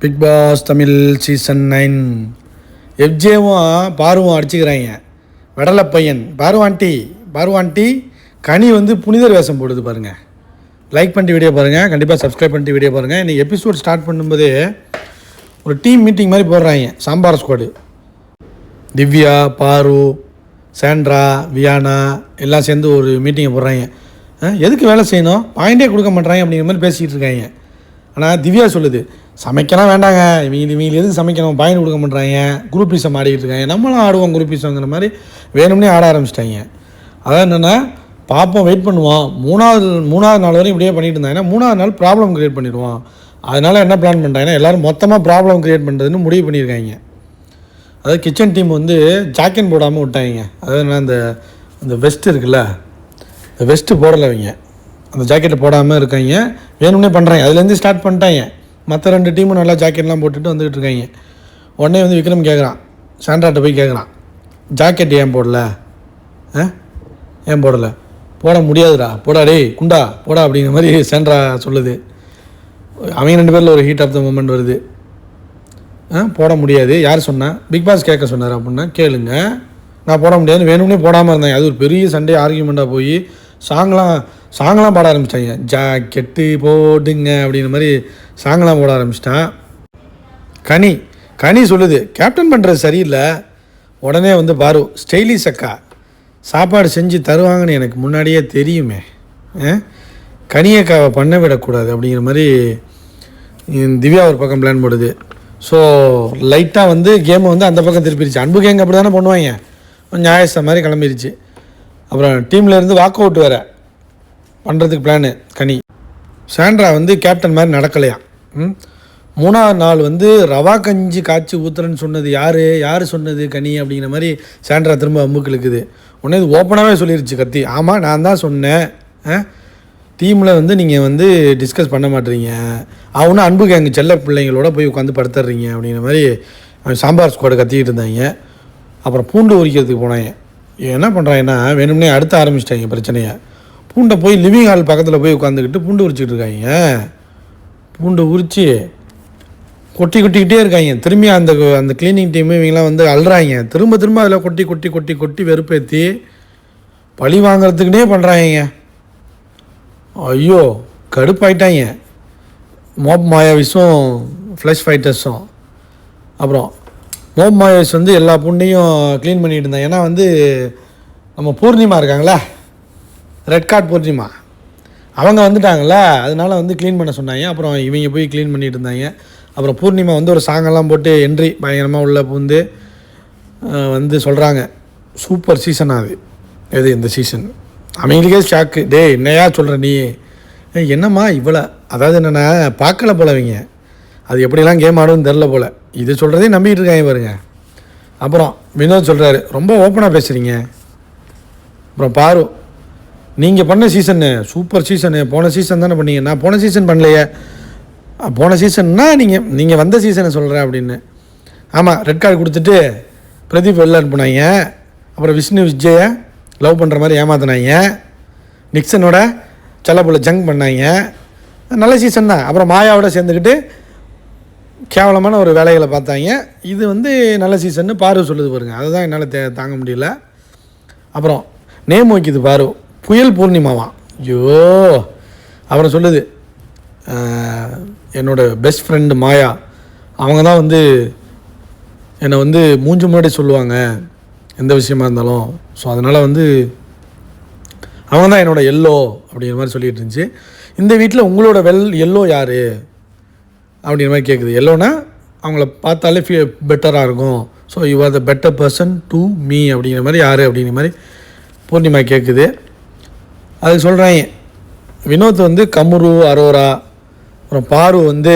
Bigg Boss Tamil season nine எஃப்ஜேவும் பார்வம் அடிச்சுக்கிறாங்க. வெடலை பையன் பாருவான்ட்டி பாருவான்ட்டி கனி வந்து புனிதர் வேஷம் போடுது பாருங்கள் லைக் பண்ணிட்டு வீடியோ பாருங்கள் கண்டிப்பாக சப்ஸ்கிரைப் பண்ணிட்டு வீடியோ பாருங்கள் இன்றைக்கி எபிசோட் ஸ்டார்ட் பண்ணும்போதே ஒரு டீம் மீட்டிங் மாதிரி போடுறாங்க. சாம்பார் ஸ்குவாடு திவ்யா பாரு சாண்ட்ரா வியானா எல்லாம் சேர்ந்து ஒரு மீட்டிங்கை போடுறாங்க. எதுக்கு வேலை செய்யணும்? பாயிண்டே கொடுக்க மாட்றாங்க அப்படிங்கிற மாதிரி பேசிக்கிட்டு இருக்காங்க. ஆனால் திவ்யா சொல்லுது சமைக்கலாம் வேண்டாங்க. இவங்க இவங்க எதுக்கு சமைக்கணும்? பயன் கொடுக்க மாட்றாங்க குரூப் பீஸம் ஆடிக்கிட்டு இருக்காங்க. நம்மளும் ஆடுவோம் குரூப் பீஸங்கிற மாதிரி வேணும்னே ஆட ஆரம்பிச்சிட்டாங்க. அதான் என்னென்னா பார்ப்போம் வெயிட் பண்ணுவோம். மூணாவது மூணாவது நாள் வரையும் இப்படியே பண்ணிட்டு இருந்தாங்கன்னா மூணாவது நாள் ப்ராப்ளம் க்ரியேட் பண்ணிடுவோம். அதனால் என்ன பிளான் பண்ணுறாங்கன்னா எல்லோரும் மொத்தமாக ப்ராப்ளம் க்ரியேட் பண்ணுறதுன்னு முடிவு பண்ணியிருக்காங்க. அதாவது கிச்சன் டீம் வந்து ஜாக்கெட் போடாமல் விட்டாங்க. அதாவது என்ன அந்த அந்த வெஸ்ட் இருக்குல்ல இந்த வெஸ்ட்டு போடலை அவங்க அந்த ஜாக்கெட்டை போடாமல் இருக்காங்க. வேணும்னே பண்ணுறாங்க அதுலேருந்து ஸ்டார்ட் பண்ணிட்டாங்க. மற்ற ரெண்டு டீமும் நல்லா ஜாக்கெட்லாம் போட்டுட்டு வந்துக்கிட்டு இருக்காங்க. உடனே வந்து விக்ரம் கேட்குறான் சாண்ட்ராட்ட போய் கேட்குறான் ஜாக்கெட் ஏன் போடல? ஆ? ஏன் போடலை? போட முடியாதுடா. போடா டேய் குண்டா போடா அப்படிங்கிற மாதிரி சாண்ட்ரா சொல்லுது. அவங்க ரெண்டு பேரில் ஒரு ஹீட் ஆஃப் த மூமெண்ட் வருது. ஆ? போட முடியாது. யார் சொன்னால் பிக் பாஸ் கேட்க சொன்னார் அப்படின்னா கேளுங்க. நான் போட முடியாது. வேணும்னே போடாமல் இருந்தேன். அது ஒரு பெரிய சண்டே ஆர்கியூமெண்ட்டாக போய் சாங்லாம் சாங்லாம் பாட ஆரம்பிச்சிட்டாங்க ஜாக்கெட்டு போடுங்க அப்படிங்கிற மாதிரி சாங்லாம் போட ஆரம்பிச்சிட்டான். கனி கனி சொல்லுது கேப்டன் பண்ணுறது சரியில்லை. உடனே வந்து பாரு ஸ்டெய்லிஸ் அக்கா சாப்பாடு செஞ்சு தருவாங்கன்னு எனக்கு முன்னாடியே தெரியுமே. ஆ? கனியக்காவை பண்ண விடக்கூடாது அப்படிங்கிற மாதிரி திவ்யா ஒரு பக்கம் பிளான் போடுது. ஸோ லைட்டாக வந்து கேமை வந்து அந்த பக்கம் திருப்பிடுச்சு அன்பு கேங் அப்படி தானே பண்ணுவாங்க ஞாயிற்று மாதிரி கிளம்பிருச்சு. அப்புறம் டீமில் இருந்து வாக் அவுட் வேறு. பண்ணுறதுக்கு பிளானு கனி. சாண்ட்ரா வந்து கேப்டன் மாதிரி நடக்கலையா? ம்? மூணாவது நாள் வந்து ரவா கஞ்சி காய்ச்சி ஊத்துறேன்னு சொன்னது யார்? யார் சொன்னது கனி அப்படிங்கிற மாதிரி சாண்ட்ரா திரும்ப அம்புக்கு இருக்குது உடனே இது ஓப்பனாகவே சொல்லிருச்சு கத்தி. ஆமாம் நான் தான் சொன்னேன். ஆ? டீமில் வந்து நீங்கள் வந்து டிஸ்கஸ் பண்ண மாட்டீங்க. அவனும் அன்பு கேங்க செல்ல பிள்ளைங்களோட போய் உட்காந்து படுத்துடுறீங்க அப்படிங்கிற மாதிரி அவன் சாம்பார் ஸ்குவாடு கத்திக்கிட்டு இருந்தாங்க. அப்புறம் பூண்டு உரிக்கிறதுக்கு போனாங்க. என்ன பண்ணுறாங்கன்னா வேணும்னே அடுத்து ஆரம்பிச்சிட்டாங்க பிரச்சனையை. பூண்டை போய் லிவிங் ஹால் பக்கத்தில் போய் உட்காந்துக்கிட்டு பூண்டு உரிச்சிக்கிட்டு இருக்காங்க. பூண்டை உரித்து கொட்டி கொட்டிக்கிட்டே இருக்காங்க. திரும்பி அந்த அந்த க்ளீனிங் டீம் இவங்கெல்லாம் வந்து அழுறாங்க திரும்ப திரும்ப அதில் கொட்டி கொட்டி கொட்டி கொட்டி வெறுப்பேற்றி பழி வாங்குறதுக்குனே பண்ணுறாங்க ஐயோ கடுப்பாயிட்டாங்க. மோப் மாயாவிஸும் ஃப்ளஷ் ஃபைட்டர்ஸும் அப்புறம் மோப் மாயாவிஸ் வந்து எல்லா புண்ணையும் க்ளீன் பண்ணிகிட்டு இருந்தாங்க. ஏன்னா வந்து நம்ம பூர்ணிமா இருக்காங்களா? ரெட் கார்ட் பூர்ணிமா அவங்க வந்துட்டாங்கள அதனால வந்து க்ளீன் பண்ண சொன்னாங்க. அப்புறம் இவங்க போய் க்ளீன் பண்ணிட்டு இருந்தாங்க. அப்புறம் பூர்ணிமா வந்து ஒரு சாங்கெல்லாம் போட்டு என்ட்ரி பயங்கரமாக உள்ளே பூந்து வந்து சொல்கிறாங்க சூப்பர் சீசன் அது. எது இந்த சீசன் அவங்களுக்கே ஷாக்கு டே என்னையா சொல்கிற நீ? என்னம்மா இவ்வளோ? அதாவது என்னென்னா பார்க்கல போலவங்க அது எப்படிலாம் கேம் ஆடுன்னு தெரில போல். இது சொல்கிறதே நம்பிக்கிட்டு இருக்காங்க பாருங்க. அப்புறம் வினோத் சொல்கிறாரு ரொம்ப ஓப்பனாக பேசுகிறீங்க அப்புறம் பாரு நீங்கள் பண்ண சீசனு சூப்பர் சீசனு போன சீசன் தானே பண்ணீங்க. நான் போன சீசன் பண்ணலையே. போன சீசன்னா நீங்கள் நீங்கள் வந்த சீசனை சொல்கிறேன் அப்படின்னு. ஆமாம் ரெட் கார்டு கொடுத்துட்டு பிரதீப் வெளில அனுப்புனாங்க. அப்புறம் விஷ்ணு விஜயை லவ் பண்ணுற மாதிரி ஏமாத்தினாங்க. நிக்சனோட செல்லப்புள்ள ஜங்க் பண்ணாங்க. நல்ல சீசன் தான். அப்புறம் மாயாவோட சேர்ந்துக்கிட்டு கேவலமான ஒரு வேலைகளை பார்த்தாங்க. இது வந்து நல்ல சீசன்னு பார்வை சொல்லுது பாருங்க. அதுதான் என்னால் தே தாங்க முடியல. அப்புறம் நேம் வைக்குது பார்வை புயல் பூர்ணிமாவாம் ஐயோ. அவரை சொல்லுது என்னோடய பெஸ்ட் ஃப்ரெண்டு மாயா அவங்க தான் வந்து என்னை வந்து மூஞ்சி முன்னாடி சொல்லுவாங்க எந்த விஷயமா இருந்தாலும். ஸோ அதனால் வந்து அவங்க தான் என்னோட எல்லோ அப்படிங்கிற மாதிரி சொல்லிட்டு இருந்துச்சு. இந்த வீட்டில் உங்களோட வெல் எல்லோ யார்? அப்படிங்கிற மாதிரி கேட்குது எல்லோனா அவங்கள பார்த்தாலே ஃபீ பெட்டராக இருக்கும். So you are the better person to me அப்படிங்கிற மாதிரி யார் அப்படிங்கிற மாதிரி பூர்ணிமா கேட்குது அதுக்கு சொல்கிறாங்க வினோத் வந்து கமுரு அரோரா அப்புறம் பாரு வந்து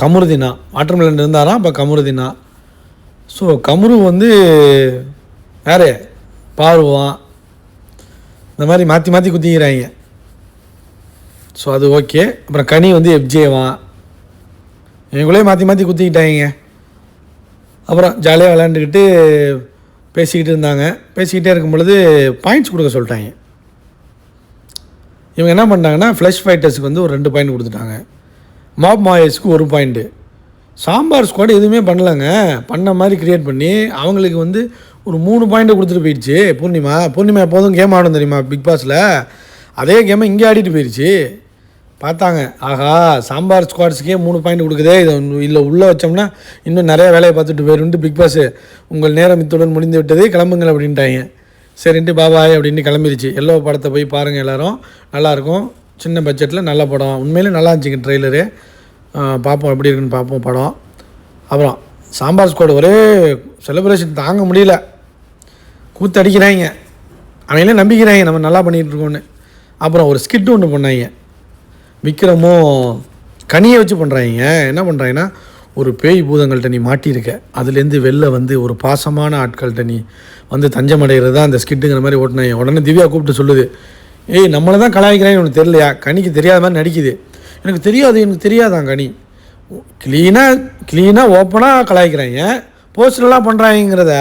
கமுருதினா. வாட்டர்மெலன் இருந்தாராம் அப்போ கமுருதினா. ஸோ கமுரு வந்து வேறு பாருவான் இந்த மாதிரி மாற்றி மாற்றி குத்திக்கிறாங்க. ஸோ அது ஓகே அப்புறம் கனி வந்து எஃப்ஜேவான் இவங்களே மாற்றி மாற்றி குத்திக்கிட்டாங்க. அப்புறம் ஜாலியாக விளையாண்டுக்கிட்டு பேசிக்கிட்டு இருந்தாங்க. பேசிக்கிட்டே இருக்கும் பொழுது பாயிண்ட்ஸ் கொடுக்க சொல்லிட்டாங்க. இவங்க என்ன பண்ணிட்டாங்கன்னா ஃப்ளஷ் ஃபைட்டர்ஸுக்கு வந்து ஒரு ரெண்டு பாயிண்ட் கொடுத்துட்டாங்க. மாப் மாயஸ்க்கு ஒரு பாயிண்ட்டு சாம்பார் ஸ்குவாட் எதுவுமே பண்ணலங்க. பண்ண மாதிரி க்ரியேட் பண்ணி அவங்களுக்கு வந்து ஒரு மூணு பாயிண்ட்டை கொடுத்துட்டு போயிடுச்சு. பூர்ணிமா பூர்ணிமா எப்போதும் கேம் ஆடும் தெரியுமா பிக் பாஸில் அதே கேமை இங்கே ஆடிட்டு போயிடுச்சு. பார்த்தாங்க. ஆஹா சாம்பார் ஸ்குவாட்ஸுக்கே மூணு பாயிண்ட் கொடுக்குதே. இதை இல்லை உள்ளே வச்சோம்னா இன்னும் நிறைய வேலையை பார்த்துட்டு போயிருந்து பிக் பாஸ் உங்கள் நேரம் இத்துடன் முடிந்து விட்டது. கிளம்புங்கள் அப்படின்ட்டாங்க. சரின்ட்டு பாபாய் அப்படின்னு கிளம்பிருச்சு. எல்லோ படத்தை போய் பாருங்கள் எல்லோரும். நல்லாயிருக்கும் சின்ன பட்ஜெட்டில் நல்ல படம். உண்மையிலே நல்லா இருந்துச்சுங்க ட்ரெய்லரு பார்ப்போம் எப்படி இருக்குன்னு பார்ப்போம் படம். அப்புறம் சாம்பார் ஸ்குவாட் ஒரே செலிப்ரேஷன் தாங்க முடியல. கூத்து அடிக்கிறாங்க. அவங்களே நம்பிக்கிறாங்க? நம்ம நல்லா பண்ணிகிட்டு இருக்கோன்னு அப்புறம் ஒரு ஸ்கிட் ஒன்று பண்ணாங்க. விக்ரமும் கனியை வச்சு பண்ணுறாங்க என்ன பண்ணுறாங்கன்னா ஒரு பேய் பூதங்கள்கிட்ட நீ மாட்டியிருக்க. அதுலேருந்து வெளில வந்து ஒரு பாசமான ஆட்கள்கிட்ட நீ வந்து தஞ்சம் அடைகிறது தான் அந்த ஸ்கிட்டுங்கிற மாதிரி ஓட்டினாங்க உடனே திவ்யா கூப்பிட்டு சொல்லுது ஏய் நம்மளை தான் கலாய்க்கிறாங்க உனக்கு தெரியலையா? கனிக்கு தெரியாத மாதிரி நடிக்குது. எனக்கு தெரியாது எனக்கு தெரியாதான் கனி? க்ளீனாக க்ளீனாக ஓப்பனாக கலாய்க்கிறாங்க போஸ்டர்லாம் பண்ணுறாங்கிறத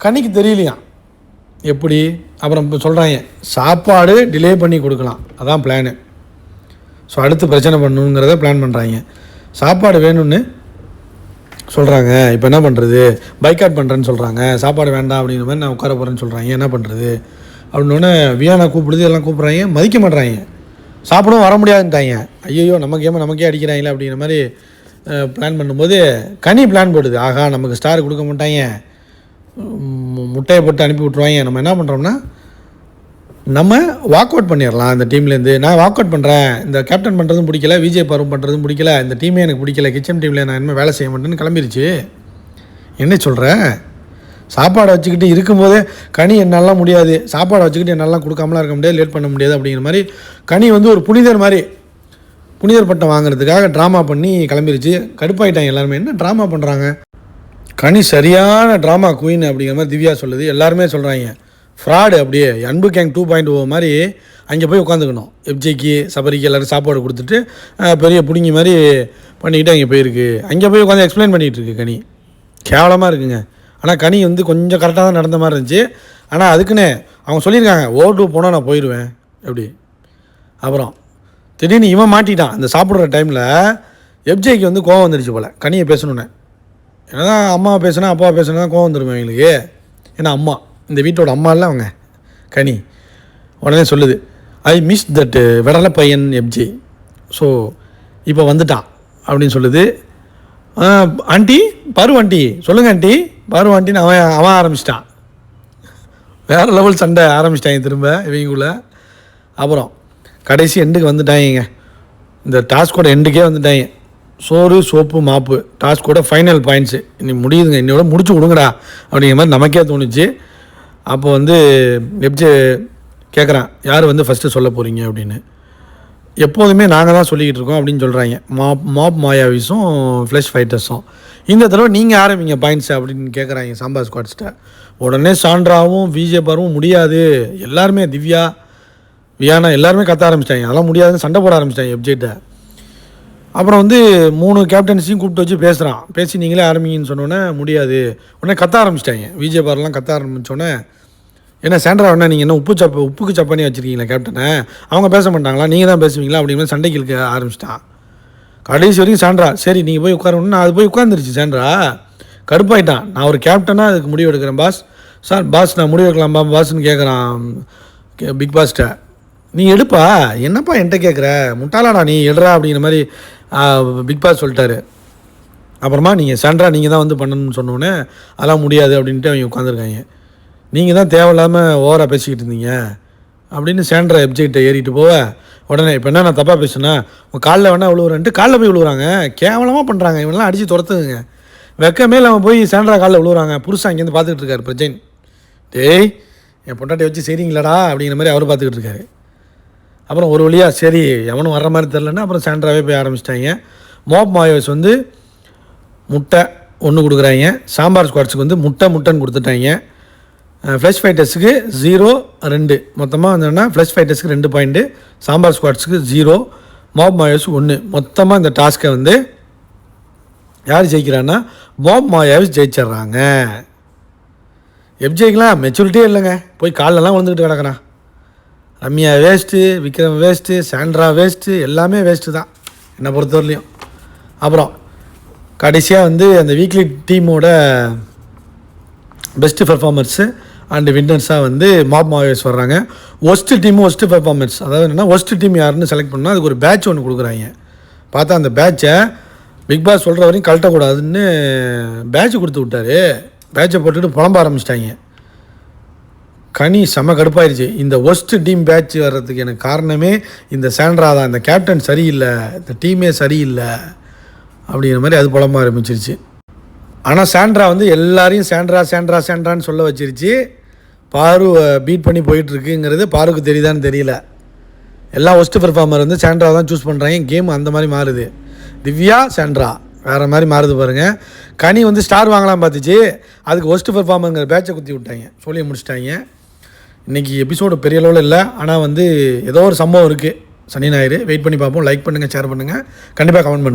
கனிக்கு தெரியலையாம் எப்படி? அப்புறம் இப்போ சொல்கிறாங்க சாப்பாடு டிலே பண்ணி கொடுக்கலாம். அதான் பிளானு ஸோ அடுத்து பிரச்சனை பண்ணணுங்கிறத பிளான் பண்ணுறாங்க சாப்பாடு வேணும்னு சொல்கிறாங்க இப்போ என்ன பண்ணுறது பைக்காட் பண்ணுறேன்னு சொல்கிறாங்க சாப்பாடு வேண்டாம் அப்படிங்கிற மாதிரி நான் உட்கார போகிறேன்னு சொல்கிறாங்க என்ன பண்ணுறது அப்படின்னோடனே வியானா கூப்பிடுது எல்லாம் கூப்பிட்றாங்க. மதிக்க மாட்றாங்க. சாப்பிடவும் வர முடியாதுன்ட்டாங்க. ஐயோ நம்ம கேம நமக்கே அடிக்கிறாங்களே அப்படிங்கிற மாதிரி பிளான் பண்ணும்போது கனி பிளான் போடுது. ஆகா நமக்கு ஸ்டார் கொடுக்க மாட்டாங்க. முட்டையை போட்டு அனுப்பி விட்ருவாங்க நம்ம என்ன பண்ணுறோம்னா நம்ம வாக் அவுட் பண்ணிடலாம் இந்த டீம்லேருந்து நான் வாக் அவுட் பண்ணுறேன் இந்த கேப்டன் பண்ணுறதும் பிடிக்கல விஜய் பருவம் பண்ணுறதும் பிடிக்கல இந்த டீமே எனக்கு பிடிக்கல கிச்சன் டீமில் நான் இனிமேல் வேலை செய்ய மாட்டேன்னு கிளம்பிருச்சு. என்ன சொல்கிறேன் சாப்பாடை வச்சுக்கிட்டு இருக்கும்போதே கனி என்னெல்லாம் முடியாது. சாப்பாடை வச்சுக்கிட்டு என்னெல்லாம் கொடுக்காமலாம் இருக்க முடியாது லேட் பண்ண முடியாது அப்படிங்கிற மாதிரி கனி வந்து ஒரு புனிதர் மாதிரி புனிதர் பட்டம் வாங்குறதுக்காக ட்ராமா பண்ணி கிளம்பிருச்சு. கடுப்பாயிட்டாங்க எல்லாருமே. என்ன ட்ராமா பண்ணுறாங்க கனி சரியான ட்ராமா குயின் அப்படிங்கிற மாதிரி திவ்யா சொல்லுது. எல்லாருமே சொல்கிறாங்க ஃப்ராடு அப்படியே அன்பு கேங் டூ பாயிண்ட் ஓ மாதிரி அங்கே போய் உட்காந்துக்கணும். எஃப்ஜேக்கு சபரிக்கு எல்லோரும் சாப்பாடு கொடுத்துட்டு பெரிய பிடுங்கி மாதிரி பண்ணிக்கிட்டு அங்கே போயிருக்கு. அங்கே போய் உட்காந்து எக்ஸ்பிளைன் பண்ணிகிட்டு இருக்கு கனி. கேவலமாக இருக்குங்க. ஆனால் கனி வந்து கொஞ்சம் கரெக்டாக தான் நடந்த மாதிரி இருந்துச்சு. ஆனால் அதுக்குன்னு அவங்க சொல்லியிருக்காங்க ஓ டூ போனால் நான் போயிடுவேன். எப்படி அப்புறம் திடீர்னு இவன் மாட்டிட்டான். இந்த சாப்பிட்ற டைமில் எஃப்ஜேக்கு வந்து கோவம் வந்துடுச்சு போல். கனியை பேசணுன்னே. ஏன்னா அம்மா பேசுனா அப்பா பேசுனா தான் கோவம் வந்துடுமே எங்களுக்கு ஏன்னா அம்மா. இந்த வீட்டோட அம்மா இல்லை அவங்க. கனி உடனே சொல்லுது ஐ மிஸ் தட் uh, விடலை பையன் எப்ஜி ஸோ இப்போ வந்துட்டான் அப்படின்னு சொல்லுது. ஆண்டி பரு ஆண்டி சொல்லுங்கள் ஆண்டி. பரு ஆண்டின்னு அவன் அவன் ஆரம்பிச்சிட்டான். வேறு லெவல் சண்டை ஆரம்பிச்சிட்டாங்க திரும்ப இவங்களுக்குள்ள அப்புறம் கடைசி எண்டுக்கு வந்துட்டாங்க இந்த டாஸ்கோட எண்டுக்கே வந்துட்டாங்க. சோறு சோப்பு மாப்பு. டாஸ்கோட ஃபைனல் பாயிண்ட்ஸு இனி முடியுதுங்க இன்னையோட முடிச்சு கொடுங்கடா அப்படிங்கிற மாதிரி நமக்கே தோணுச்சு. அப்போ வந்து எப்ஜே கேட்குறான் யார் வந்து ஃபஸ்ட்டு சொல்ல போகிறீங்க அப்படின்னு. எப்போதுமே நாங்கள் தான் சொல்லிக்கிட்டு இருக்கோம் அப்படின்னு சொல்கிறாங்க மாப் மாப் மாயாவிஸும் ஃப்ளஷ் ஃபைட்டர்ஸும் இந்த தடவை நீங்கள் ஆரம்பிங்க பாயிண்ட்ஸ் அப்படின்னு கேட்குறாங்க சாம்பார் ஸ்குவாட்ஸ்கிட்ட உடனே சாண்ட்ராவும் விஜேபாரும் முடியாது. எல்லாருமே திவ்யா வியானா எல்லாருமே கத்த ஆரம்பிச்சிட்டாங்க. அதெல்லாம் முடியாதுன்னு சண்டை போட ஆரம்பிச்சிட்டாங்க எப்ஜெட்டை அப்புறம் வந்து மூணு கேப்டன்ஸையும் கூப்பிட்டு வச்சு பேசுகிறான் பேசி நீங்களே ஆரம்பிங்கன்னு சொன்னோன்னே முடியாது. உடனே கத்த ஆரம்பிச்சிட்டாங்க. விஜயபாரெலாம் கத்த ஆரம்பித்தோடனே என்ன சேண்டரா அண்ணா நீங்கள் என்ன உப்பு சப்ப உப்புக்கு சப்பானி வச்சுருக்கீங்களா கேப்டனை? அவங்க பேச மாட்டாங்களா? நீங்கள் தான் பேசுவீங்களா? அப்படிங்கிற சண்டைக்கு இழுக்க ஆரம்பிச்சிட்டான். கடைசி வரைக்கும் சான்றா சரி நீங்கள் போய் உட்காரணும்னு நான் அது போய் உட்காந்துருச்சு சான்றா கடுப்பாயிட்டான். நான் ஒரு கேப்டனாக அதுக்கு முடிவு எடுக்கிறேன் பாஸ். சார் பாஸ் நான் முடிவு எடுக்கலாம்பா பாஸ்ன்னு கேட்குறான் பிக் பாஸ்ட்டை. நீ எடுப்பா. என்னப்பா என்கிட்ட கேட்குற முட்டாளாடா நீ எடுறா அப்படிங்கிற மாதிரி பிக் பாஸ் சொல்லிட்டாரு. அப்புறமா நீங்கள் சாண்ட்ரா நீங்கள் தான் வந்து பண்ணணும்னு சொன்னோன்னே அதெல்லாம் முடியாது அப்படின்ட்டு அவங்க உட்காந்துருக்காங்க நீங்கள் தான் தேவையில்லாமல் ஓவராக பேசிக்கிட்டு இருந்தீங்க. அப்படின்னு சேண்ட்ரா எப்ஜெக்டை ஏறிட்டு போவ. உடனே இப்போ என்ன நான் தப்பாக பேசுனா உன் காலில் வேணால் விழுவுறேன்ட்டு காலில் போய் விழுவுறாங்க கேவலமாக பண்ணுறாங்க இவனெல்லாம் அடித்து துரத்துங்க வெக்கமே இல்லாமல் போய் சேண்ட்ரா காலில் விழுவுறாங்க புருஷன் அங்கேருந்து பார்த்துக்கிட்டு இருக்காரு பிரஜைன். டேய் என் பொண்டாட்டி வச்சு செய்கிறீங்களாடா அப்படிங்கிற மாதிரி அவர் பார்த்துக்கிட்டு இருக்காரு. அப்புறம் ஒரு வழியாக சரி எவனும் வர்ற மாதிரி தெரிலன்னா அப்புறம் சாண்ட்ராவே போய் ஆரம்பிச்சிட்டாங்க. மோப் மாயோஸ் வந்து முட்டை ஒன்று கொடுக்குறாங்க. சாம்பார் ஸ்குவாட்ஸுக்கு வந்து முட்டை முட்டைன்னு கொடுத்துட்டாங்க. ஃப்ளஷ் ஃபைட்டர்ஸுக்கு ஜீரோ ரெண்டு. மொத்தமாக வந்தோன்னா ஃப்ளஷ் ஃபைட்டர்ஸுக்கு ரெண்டு பாயிண்ட்டு சாம்பார் ஸ்குவாட்ஸுக்கு ஜீரோ மாப் மாயோஸ் ஒன்று மொத்தமாக இந்த டாஸ்க்கை வந்து யார் ஜெயிக்கிறான்னா மாப் மாயாவிஸ் ஜெயிச்சிட்றாங்க. எப்ஜேக்கெலாம் மெச்சூரிட்டியே இல்லைங்க. போய் கால்லெல்லாம் விழுந்துக்கிட்டு கிடக்குறான். Ramya waste Vikram waste Sandra waste எல்லாமே வேஸ்ட்டு தான் என்னை பொறுத்தவரையிலையும் அப்புறம் கடைசியாக வந்து அந்த வீக்லி டீமோட பெஸ்ட்டு பெர்ஃபார்மன்ஸு அண்டு வின்னர்ஸாக வந்து மாப் மாவேஸ் வர்றாங்க. ஒஸ்ட்டு டீமு ஒஸ்ட்டு பெர்ஃபார்மன்ஸ் அதாவது என்னென்னா ஒஸ்ட்டு டீம் யாருன்னு செலக்ட் பண்ணால் அதுக்கு ஒரு பேட்ச் ஒன்று கொடுக்குறாங்க. பார்த்தா அந்த பேட்சை பிக் பாஸ் சொல்கிற வரையும் கழட்டக்கூடாதுன்னு பேட்ச் கொடுத்து விட்டாரு. பேட்சை போட்டுட்டு புலம்ப ஆரம்பிச்சிட்டாங்க. கனி செம கடுப்பாயிருச்சு. இந்த ஒஸ்ட் டீம் பேட்ச் வர்றதுக்கு எனக்கு காரணமே இந்த சாண்ட்ரா தான். இந்த கேப்டன் சரியில்லை இந்த டீமே சரியில்லை அப்படிங்கிற மாதிரி அது புலமாக ஆரம்பிச்சிருச்சு. ஆனால் சாண்ட்ரா வந்து எல்லாரையும் சாண்ட்ரா சாண்ட்ரா சாண்ட்ரான்னு சொல்ல வச்சிருச்சு. பாரு பீட் பண்ணி போயிட்டுருக்குங்கிறது பாருக்கு தெரியுதான்னு தெரியல. எல்லா ஒஸ்ட் பெர்ஃபார்மர் வந்து சாண்ட்ரா தான் சூஸ் பண்ணுறாங்க கேம் அந்த மாதிரி மாறுது. திவ்யா சாண்ட்ரா. வேறு மாதிரி மாறுது பாருங்கள் கனி வந்து ஸ்டார் வாங்கலாம் பார்த்துச்சு. அதுக்கு ஒஸ்ட் பெர்ஃபார்மருங்கிற பேட்சை குத்தி விட்டாங்க. சொல்லி முடிச்சிட்டாங்க. இன்றைக்கி எபிசோடு பெரிய அளவில் இல்லை. ஆனால் வந்து ஏதோ ஒரு சம்பவம் இருக்குது சனி ஞாயிறு. வெயிட் பண்ணி பார்ப்போம். லைக் பண்ணுங்கள் ஷேர் பண்ணுங்கள் கண்டிப்பாக கமெண்ட் பண்ணுங்கள்